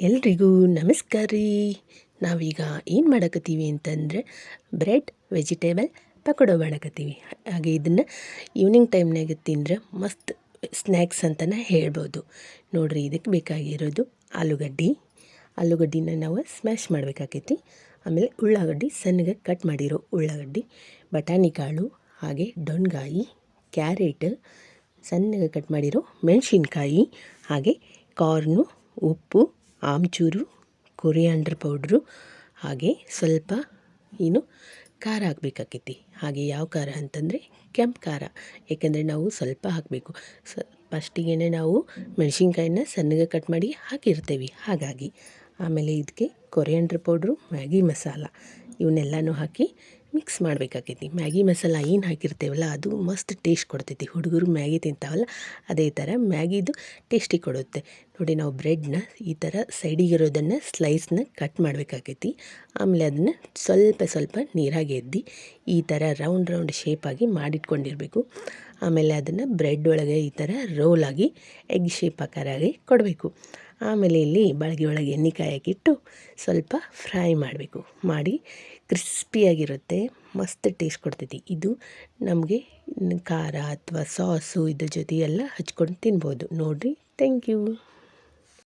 ಎಲ್ರಿಗೂ ನಮಸ್ಕಾರ. ರೀ ನಾವೀಗ ಏನು ಮಾಡಕತ್ತೀವಿ ಅಂತಂದರೆ ಬ್ರೆಡ್, ವೆಜಿಟೇಬಲ್ ಪಕೋಡ ಮಾಡಕತ್ತೀವಿ. ಹಾಗೆ ಇದನ್ನು ಈವ್ನಿಂಗ್ ಟೈಮ್ನಾಗ ತಿಂದ್ರೆ ಮಸ್ತ್ ಸ್ನ್ಯಾಕ್ಸ್ ಅಂತಲೇ ಹೇಳ್ಬೋದು. ನೋಡಿರಿ ಇದಕ್ಕೆ ಬೇಕಾಗಿರೋದು ಆಲೂಗಡ್ಡೆ. ಆಲೂಗಡ್ಡಿನ ನಾವು ಸ್ಮ್ಯಾಶ್ ಮಾಡಬೇಕಾಕೈತಿ. ಆಮೇಲೆ ಉಳ್ಳಾಗಡ್ಡಿ ಸಣ್ಣಗೆ ಕಟ್ ಮಾಡಿರೋ ಉಳ್ಳಾಗಡ್ಡಿ, ಬಟಾಣಿ ಕಾಳು, ಹಾಗೆ ಡೊಣ್ಗಾಯಿ ಕ್ಯಾರೆಟ್, ಸಣ್ಣಗೆ ಕಟ್ ಮಾಡಿರೋ ಮೆಣಸಿನ್ಕಾಯಿ, ಹಾಗೆ ಕಾರ್ನು, ಉಪ್ಪು ಆಮ್ಚೂರು, ಕೊರಿಯಾಂಡ್ರ್ ಪೌಡ್ರು, ಹಾಗೆ ಸ್ವಲ್ಪ ಏನು ಖಾರ ಹಾಕ್ಬೇಕಾಕೈತಿ. ಹಾಗೆ ಯಾವ ಖಾರ ಅಂತಂದರೆ ಕೆಂಪು ಖಾರ. ಏಕೆಂದರೆ ನಾವು ಸ್ವಲ್ಪ ಹಾಕಬೇಕು. ಸ ಫಸ್ಟಿಗೆ ನಾವು ಮೆಣಸಿನ್ಕಾಯನ್ನ ಸಣ್ಣಗೆ ಕಟ್ ಮಾಡಿ ಹಾಕಿರ್ತೇವೆ. ಹಾಗಾಗಿ ಆಮೇಲೆ ಇದಕ್ಕೆ ಕೊರಿಯಾಂಡ್ರ್ ಪೌಡ್ರು, ಮ್ಯಾಗಿ ಮಸಾಲ ಇವನ್ನೆಲ್ಲನೂ ಹಾಕಿ ಮಿಕ್ಸ್ ಮಾಡಬೇಕಾಗೈತಿ. ಮ್ಯಾಗಿ ಮಸಾಲ ಏನು ಹಾಕಿರ್ತೇವಲ್ಲ, ಅದು ಮಸ್ತ್ ಟೇಸ್ಟ್ ಕೊಡ್ತೈತಿ. ಹುಡುಗರು ಮ್ಯಾಗಿ ತಿಂತಾವಲ್ಲ, ಅದೇ ಥರ ಮ್ಯಾಗಿದು ಟೇಸ್ಟಿ ಕೊಡುತ್ತೆ. ನೋಡಿ ನಾವು ಬ್ರೆಡ್ನ ಈ ಥರ ಸೈಡಿಗಿರೋದನ್ನು ಸ್ಲೈಸ್ನ ಕಟ್ ಮಾಡಬೇಕಾಗೈತಿ. ಆಮೇಲೆ ಅದನ್ನು ಸ್ವಲ್ಪ ಸ್ವಲ್ಪ ನೀರಾಗಿ ಎದ್ದು ಈ ಥರ ರೌಂಡ್ ರೌಂಡ್ ಶೇಪಾಗಿ ಮಾಡಿಟ್ಕೊಂಡಿರಬೇಕು. ಆಮೇಲೆ ಅದನ್ನು ಬ್ರೆಡ್ ಒಳಗೆ ಈ ಥರ ರೋಲಾಗಿ ಎಗ್ ಶೇಪ್ ಆಕಾರಾಗಿ ಕೊಡಬೇಕು. ಆಮೇಲೆ ಇಲ್ಲಿ ಬಾಳ್ಗೆ ಒಳಗೆ ಎಣ್ಣೆ ಕಾಯಕ್ಕಿಟ್ಟು ಸ್ವಲ್ಪ ಫ್ರೈ ಮಾಡಬೇಕು. ಮಾಡಿ ಕ್ರಿಸ್ಪಿಯಾಗಿರುತ್ತೆ. ಮಸ್ತ್ ಟೇಸ್ಟ್ ಕೊಡ್ತೈತಿ. ಇದು ನಮಗೆ ಖಾರ ಅಥವಾ ಸಾಸು ಇದ್ರ ಜೊತೆ ಎಲ್ಲ ಹಚ್ಕೊಂಡು ತಿನ್ಬೋದು. ನೋಡಿರಿ. Thank you.